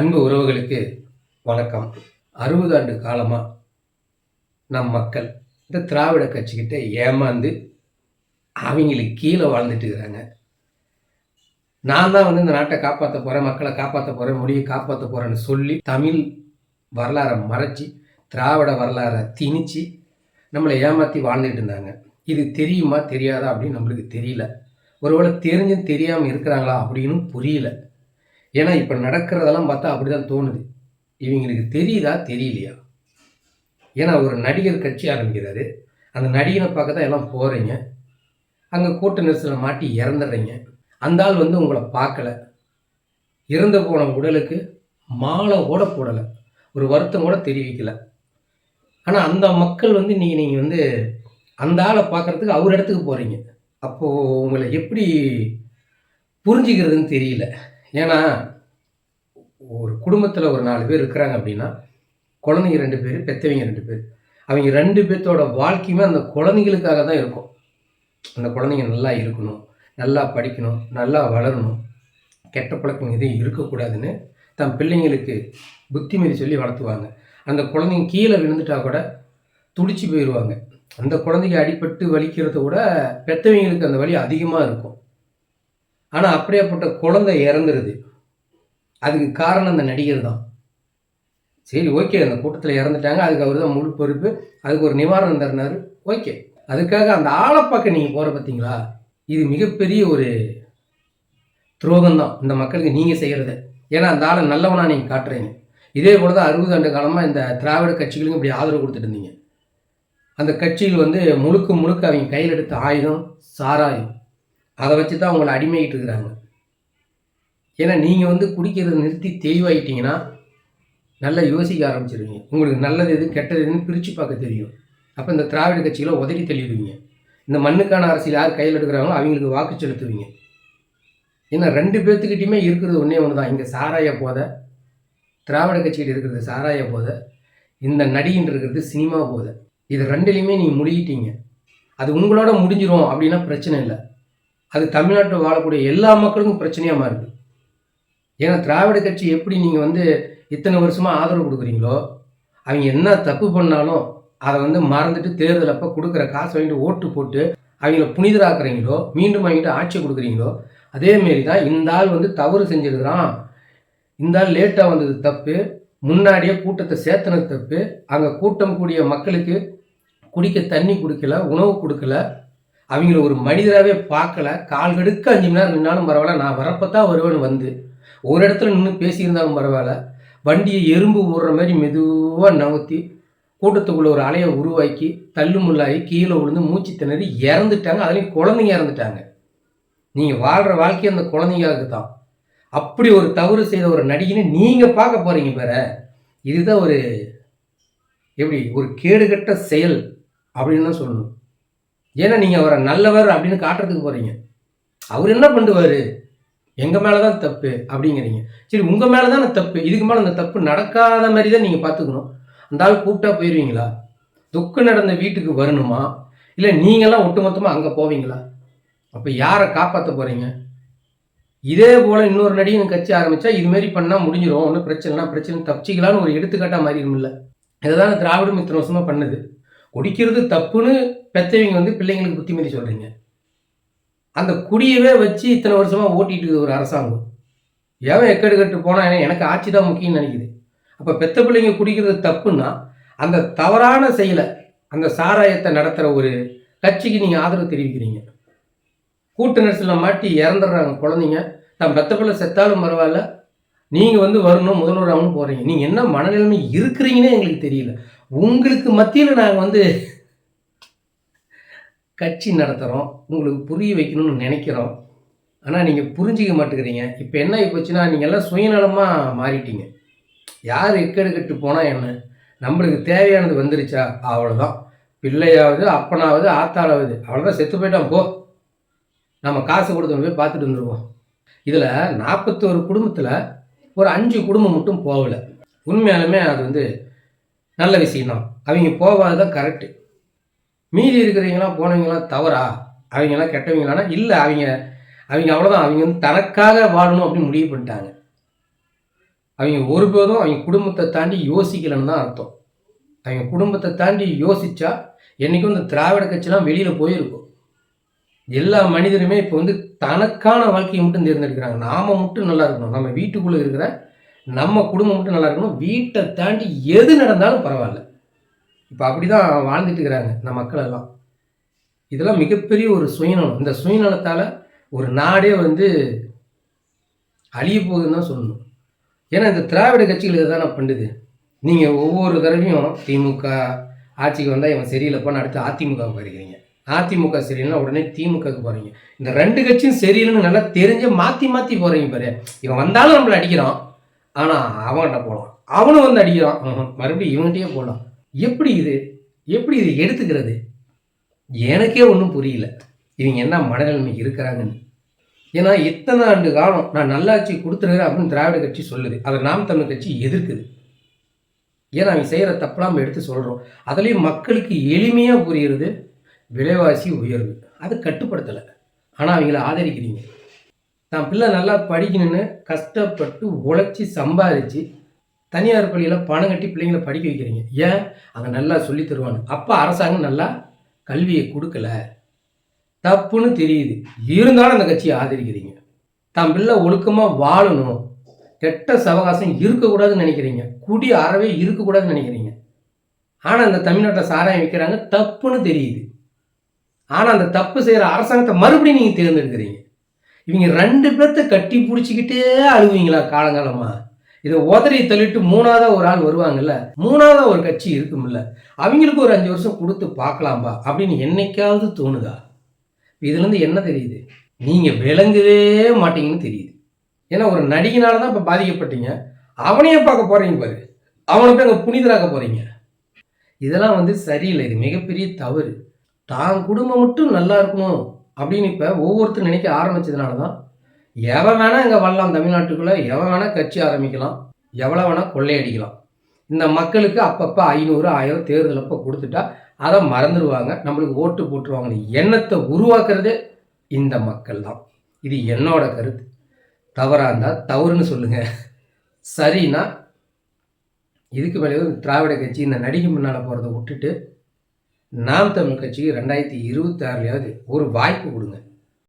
அன்பு உறவுகளுக்கு வணக்கம். அறுபது ஆண்டு காலமாக நம் மக்கள் இந்த திராவிட கட்சிக்கிட்ட ஏமாந்து அவங்களுக்கு கீழே வாழ்ந்துட்டு இருக்கிறாங்க. நான் தான் வந்து இந்த நாட்டை காப்பாற்ற போகிறேன் மக்களை காப்பாற்ற போகிறேன் மொழியை காப்பாற்ற போகிறேன்னு சொல்லி தமிழ் வரலாறை மறைச்சி திராவிட வரலாறை திணிச்சு நம்மளை ஏமாற்றி வாழ்ந்துட்டு இருந்தாங்க. இது தெரியுமா தெரியாதா அப்படின்னு நம்மளுக்கு தெரியல. ஒருவேளை தெரிஞ்சும் தெரியாமல் இருக்கிறாங்களா அப்படின்னு புரியல. ஏன்னா இப்போ நடக்கிறதெல்லாம் பார்த்தா அப்படி தான் தோணுது. இவங்களுக்கு தெரியுதா தெரியலையா? ஏன்னா ஒரு நடிகர் கட்சி ஆரம்பிக்கிறாரு. அந்த நடிகனை பார்க்க தான் எல்லாம் போகிறீங்க அங்கே கூட்ட நெரிசலில் மாட்டி இறந்துடுறீங்க. அந்த ஆள் வந்து உங்களை பார்க்கல. இறந்து போன உடலுக்கு மாலை கூட போடலை. ஒரு வருத்தம் கூட தெரிவிக்கலை. ஆனால் அந்த மக்கள் வந்து நீங்கள் நீங்கள் வந்து அந்த ஆளை பார்க்குறதுக்கு அவர் இடத்துக்கு போகிறீங்க அப்போது உங்களை எப்படி புரிஞ்சுக்கிறதுன்னு தெரியல. ஏன்னா ஒரு குடும்பத்தில் ஒரு நாலு பேர் இருக்கிறாங்க அப்படின்னா குழந்தைங்க ரெண்டு பேர் பெற்றவங்க ரெண்டு பேர். அவங்க ரெண்டு பேர்த்தோட வாழ்க்கையுமே அந்த குழந்தைங்களுக்காக தான் இருக்கும். அந்த குழந்தைங்க நல்லா இருக்கணும் நல்லா படிக்கணும் நல்லா வளரணும். கெட்ட பழக்கம் எதுவும் இருக்கக்கூடாதுன்னு தன் பிள்ளைங்களுக்கு புத்திமதி சொல்லி வளர்த்துவாங்க. அந்த குழந்தைங்க கீழே விழுந்துட்டா கூட துடிச்சு போயிடுவாங்க அந்த குழந்தைங்க அடிபட்டு வலிக்கிறத விட பெற்றவங்களுக்கு அந்த வலி அதிகமாக இருக்கும். ஆனால் அப்படியேப்பட்ட குழந்தை இறந்துருது. அதுக்கு காரணம் அந்த நடிகர் தான். சரி ஓகே. அந்த கூட்டத்தில் இறந்துட்டாங்க. அதுக்கு அவர் தான் முழு பொறுப்பு. அதுக்கு ஒரு நிவாரணம் தருனார் ஓகே. அதுக்காக அந்த ஆளை பார்க்க நீங்கள் போகிற பார்த்தீங்களா இது மிகப்பெரிய ஒரு துரோகம் தான். இந்த மக்களுக்கு நீங்கள் செய்கிறது ஏன்னா அந்த ஆளை நல்லவனாக நீங்கள் காட்டுறீங்க. இதே போல தான் அறுபது ஆண்டு காலமாக இந்த திராவிட கட்சிகளுக்கும் இப்படி ஆதரவு கொடுத்துட்டு இருந்தீங்க. அந்த கட்சியில் வந்து முழுக்க முழுக்க அவங்க கையில் எடுத்த ஆயுதம் சாராயம். அதை வச்சு தான் அவங்களை அடிமையிட்டு இருக்கிறாங்க. ஏன்னா நீங்கள் வந்து குடிக்கிறத நிறுத்தி தெளிவாயிட்டீங்கன்னா நல்லா யோசிக்க ஆரம்பிச்சிருவீங்க. உங்களுக்கு நல்லது எது கெட்டது எதுன்னு பிரித்து பார்க்க தெரியும். அப்போ இந்த திராவிட கட்சிகளை உதறி தெளிவிடுவீங்க இந்த மண்ணுக்கான அரசியல் யார் கையில் எடுக்கிறாங்களோ அவங்களுக்கு வாக்கு செலுத்துவீங்க. ஏன்னா ரெண்டு பேர்த்துக்கிட்டையுமே இருக்கிறது ஒன்றே ஒன்று தான் இங்கே சாராய போத திராவிட கட்சிகிட்ட இருக்கிறது சாராய போத இந்த நடிகின்ற இருக்கிறது சினிமா போத. இது ரெண்டுலேயுமே நீங்கள் முடிக்கிட்டீங்க அது உங்களோட முடிஞ்சிரும் அப்படின்னா பிரச்சனை இல்லை. அது தமிழ்நாட்டில் வாழக்கூடிய எல்லா மக்களுக்கும் பிரச்சனையாக மாறுது. ஏன்னா திராவிட கட்சி எப்படி நீங்கள் வந்து இத்தனை வருஷமாக ஆதரவு கொடுக்குறீங்களோ அவங்க என்ன தப்பு பண்ணாலும் அதை வந்து மறந்துட்டு தேர்தல் அப்போ கொடுக்குற காசு வாங்கிட்டு ஓட்டு போட்டு அவங்கள புனிதராக்குறீங்களோ மீண்டும் வாங்கிட்டு ஆட்சி கொடுக்குறீங்களோ அதேமாரி தான் இந்த ஆள் வந்து தவறு செஞ்சிருக்கிறான். இந்த ஆள் லேட்டாக வந்தது தப்பு முன்னாடியே கூட்டத்தை சேர்த்தனது தப்பு அங்கே கூட்டம் கூடிய மக்களுக்கு குடிக்க தண்ணி கொடுக்கல உணவு கொடுக்கல அவங்கள ஒரு மனிதராகவே பார்க்கல. கால் கெடுக்க அஞ்சு மணி நேரம் நின்னாலும் பரவாயில்ல. நான் வரப்போ தான் வருவேன்னு வந்து. ஒரு இடத்துல நின்று பேசியிருந்தாலும் பரவாயில்ல. வண்டியை எறும்பு ஊடுற மாதிரி மெதுவாக நகர்த்தி கூட்டத்துக்குள்ளே ஒரு அலையை உருவாக்கி தள்ளு முள்ளாகி கீழே விழுந்து மூச்சு திணறி இறந்துட்டாங்க. அதுலேயும் குழந்தைங்க இறந்துட்டாங்க. நீங்கள் வாழ்கிற வாழ்க்கை அந்த குழந்தைங்களுக்கு தான். அப்படி ஒரு தவறு செய்த ஒரு நடிகனை நீங்கள் பார்க்க போகிறீங்க பேர. இதுதான் ஒரு எப்படி ஒரு கேடுகட்ட செயல் அப்படின்னு தான் சொல்லணும். ஏன்னா நீங்கள் அவரை நல்லவர் அப்படின்னு காட்டுறதுக்கு போகிறீங்க அவர் என்ன பண்ணுவார்? எங்கள் மேலே தான் தப்பு அப்படிங்கிறீங்க. சரி உங்கள் மேலே தானே தப்பு. இதுக்கு மேலே அந்த தப்பு நடக்காத மாதிரி தான் நீங்கள் பார்த்துக்கணும். அந்த ஆள் கூப்பிட்டா போயிடுவீங்களா துக்கம் நடந்த வீட்டுக்கு வரணுமா? இல்லை நீங்களாம் ஒட்டுமொத்தமாக அங்கே போவீங்களா? அப்போ யாரை காப்பாற்ற போகிறீங்க இதே போல் இன்னொரு நடிகன் கட்சி ஆரம்பித்தா இதுமாரி பண்ணால் முடிஞ்சிடும் ஒன்றும் பிரச்சனைனா பிரச்சனை தப்பிச்சிக்கலான்னு ஒரு எடுத்துக்காட்டாக மாறிடும்ல. இதை தான் திராவிடம் இத்தனை வருஷமாக பண்ணுது. குடிக்கிறது தப்புன்னு பெற்றவங்க வந்து பிள்ளைங்களுக்கு புத்திமதி சொல்கிறீங்க அந்த குடியவே வச்சு இத்தனை வருஷமாக ஓட்டிகிட்டு இருக்குது ஒரு அரசாங்கம். எவன் எக்கடு கட்டு போனால் எனக்கு ஆட்சி தான் முக்கியம்னு நினைக்குது. அப்போ பெத்த பிள்ளைங்க குடிக்கிறது தப்புன்னா அந்த தவறான செயலை அந்த சாராயத்தை நடத்துகிற ஒரு கட்சிக்கு நீங்கள் ஆதரவு தெரிவிக்கிறீங்க. கூட்ட நெரிசலில் மாட்டி இறந்துடுறாங்க குழந்தைங்க. தான் பெத்த பிள்ளை செத்தாலும் பரவாயில்ல. நீங்கள் வந்து வரணும் முதல்வர் ஆகணும் போகிறீங்க நீங்கள் என்ன மனநிலைமை இருக்கிறீங்கன்னே எங்களுக்கு தெரியல. உங்களுக்கு மத்தியில் நாங்கள் வந்து கட்சி நடத்துகிறோம் உங்களுக்கு புரிய வைக்கணும்னு நினைக்கிறோம். ஆனால் நீங்கள் புரிஞ்சிக்க மாட்டேங்கிறீங்க. இப்போ என்ன ஆகி போச்சுன்னா நீங்கள் எல்லாம் சுயநலமாக மாறிட்டீங்க. யார் எக்கெடுக்கிட்டு போனால் என்ன? நம்மளுக்கு தேவையானது வந்துருச்சா? அவ்வளோதான் பிள்ளையாவது அப்பனாவது ஆத்தாளாவது அவ்வளோதான் செத்து போயிட்டான் போ. நம்ம காசு கொடுத்தவங்க போய் பார்த்துட்டு வந்துடுவோம் இதில் நாற்பத்தோரு குடும்பத்தில் ஒரு அஞ்சு குடும்பம் மட்டும் போகலை. உண்மையாலுமே அது வந்து நல்ல விஷயம்தான். அவங்க போகாது தான் கரெக்டு மீதி இருக்கிறவங்களாம் போனவங்களாம் தவறா? அவங்கெல்லாம் கெட்டவங்களானா இல்லை அவங்க அவங்க அவ்வளோதான் அவங்க வந்து தனக்காக வாழணும் அப்படின்னு முடிவு பண்ணிட்டாங்க. அவங்க ஒருபோதும் அவங்க குடும்பத்தை தாண்டி யோசிக்கலைன்னு தான் அர்த்தம். அவங்க குடும்பத்தை தாண்டி யோசித்தா என்றைக்கும் இந்த திராவிட கட்சிலாம் வெளியில் போயிருக்கும். எல்லா மனிதருமே இப்போ வந்து தனக்கான வாழ்க்கையை மட்டும் தேர்ந்தெடுக்கிறாங்க. நாம் மட்டும் நல்லா இருக்கணும். நம்ம வீட்டுக்குள்ளே இருக்கிற நம்ம குடும்பம் மட்டும் நல்லா இருக்கணும். வீட்டை தாண்டி எது நடந்தாலும் பரவாயில்ல. இப்போ அப்படி தான் வாழ்ந்துட்டு இருக்கிறாங்க இந்த மக்கள் எல்லாம். இதெல்லாம் மிகப்பெரிய ஒரு சுயநலம். இந்த சுயநலத்தால் ஒரு நாடே வந்து அழிய போகுதுன்னு தான் சொல்லணும். ஏன்னா இந்த திராவிட கட்சிகள் இதை தான் பண்ணுது நீங்கள் ஒவ்வொரு தடவையும் திமுக ஆட்சிக்கு வந்தால் இவன் சரியில்லைப்பான்னு அடுத்து அதிமுகவுக்கு வருகிறீங்க அதிமுக சரியில்லைன்னா உடனே திமுகவுக்கு போகிறீங்க இந்த ரெண்டு கட்சியும் சரியில்லைன்னு நல்லா தெரிஞ்சு மாற்றி மாற்றி போகிறீங்க பாரு. இவன் வந்தாலும் நம்மளை அடிக்கிறான். ஆனால் அவன்கிட்ட போகலாம் அவனும் வந்து அடிக்கிறான். மறுபடியும் இவன்கிட்டயே போகலாம் எப்படி இது? எப்படி இது எடுத்துக்கிறது? எனக்கே ஒன்றும் புரியல. இவங்க என்ன மனநிலைமை இருக்கிறாங்கன்னு. ஏன்னா எத்தனை ஆண்டு காலம் நான் நல்லாட்சி கொடுத்துருக்கிறேன் அப்படின்னு திராவிட கட்சி சொல்லுது. அதை நாம் தமிழ் கட்சி எதிர்க்குது. ஏன்னா அவங்க செய்கிற தப்பெல்லாம் நம்ம எடுத்து சொல்கிறோம் அதுலேயும் மக்களுக்கு எளிமையாக புரியுறது விலைவாசி உயர்வு. அது கட்டுப்படுத்தலை. ஆனால் அவங்கள ஆதரிக்கிறீங்க. தான் பிள்ளை நல்லா படிக்கணும்னு கஷ்டப்பட்டு உழைச்சி சம்பாதிச்சு தனியார் பள்ளியில் பணம் கட்டி பிள்ளைங்களை படிக்க வைக்கிறீங்க. ஏன்? அங்கே நல்லா சொல்லி தருவாங்க. அப்போ அரசாங்கம் நல்லா கல்வியை கொடுக்கல. தப்புன்னு தெரியுது. இருந்தாலும் அந்த கட்சியை ஆதரிக்கிறீங்க. தான் பிள்ளை ஒழுக்கமாக வாழணும். கெட்ட சவகாசம் இருக்கக்கூடாதுன்னு நினைக்கிறீங்க. குடி அறவே இருக்கக்கூடாதுன்னு நினைக்கிறீங்க. ஆனால் அந்த தமிழ்நாட்டை சாராயம் விற்கிறாங்க தப்புன்னு தெரியுது. ஆனால் அந்த தப்பு செய்கிற அரசாங்கத்தை மறுபடியும் நீங்கள் தேர்ந்தெடுக்கிறீங்க. இவங்க ரெண்டு பேர்த்த கட்டி பிடிச்சிக்கிட்டே அழுவீங்களா காலங்காலமாக இதை உதறி தள்ளிட்டு மூணாவது ஒரு ஆள் வருவாங்கல்ல மூணாவது ஒரு கட்சி இருக்கும்ல அவங்களுக்கு ஒரு அஞ்சு வருஷம் கொடுத்து பார்க்கலாம்பா அப்படின்னு என்னைக்காவது தோணுதா? இதுலேருந்து என்ன தெரியுது? நீங்கள் விளங்கவே மாட்டீங்கன்னு தெரியுது. ஏன்னா ஒரு நடிகனால தான் இப்போ பாதிக்கப்பட்டீங்க. அவனையே பார்க்க போகிறீங்க பாரு. அவனை போய் அங்கே புனிதராக்க போகிறீங்க இதெல்லாம் வந்து சரியில்லை. இது மிகப்பெரிய தவறு. தான் குடும்பம் மட்டும் நல்லா இருக்கணும் அப்படின்னு இப்போ ஒவ்வொருத்தரும் நினைக்க ஆரம்பிச்சதுனால தான் எவன் வேணால் இங்கே வரலாம் தமிழ்நாட்டுக்குள்ளே எவன் வேணால் கட்சி ஆரம்பிக்கலாம் எவ்வளோ வேணால் கொள்ளையடிக்கலாம். இந்த மக்களுக்கு அப்பப்போ ஐநூறு ஆயிரம் தேர்தல் அப்போ கொடுத்துட்டா அதை மறந்துடுவாங்க. நம்மளுக்கு ஓட்டு போட்டுருவாங்க எண்ணத்தை உருவாக்குறதே இந்த மக்கள் தான். இது என்னோட கருத்து. தவறாக இருந்தால் தவறுன்னு சொல்லுங்கள் சரின்னா இதுக்கு மேலே திராவிட கட்சி இந்த நடிகை முன்னால் போகிறத விட்டுட்டு நாம் தமிழ் கட்சிக்கு ரெண்டாயிரத்தி இருபத்தாறுலையாவது ஒரு வாய்ப்பு கொடுங்க.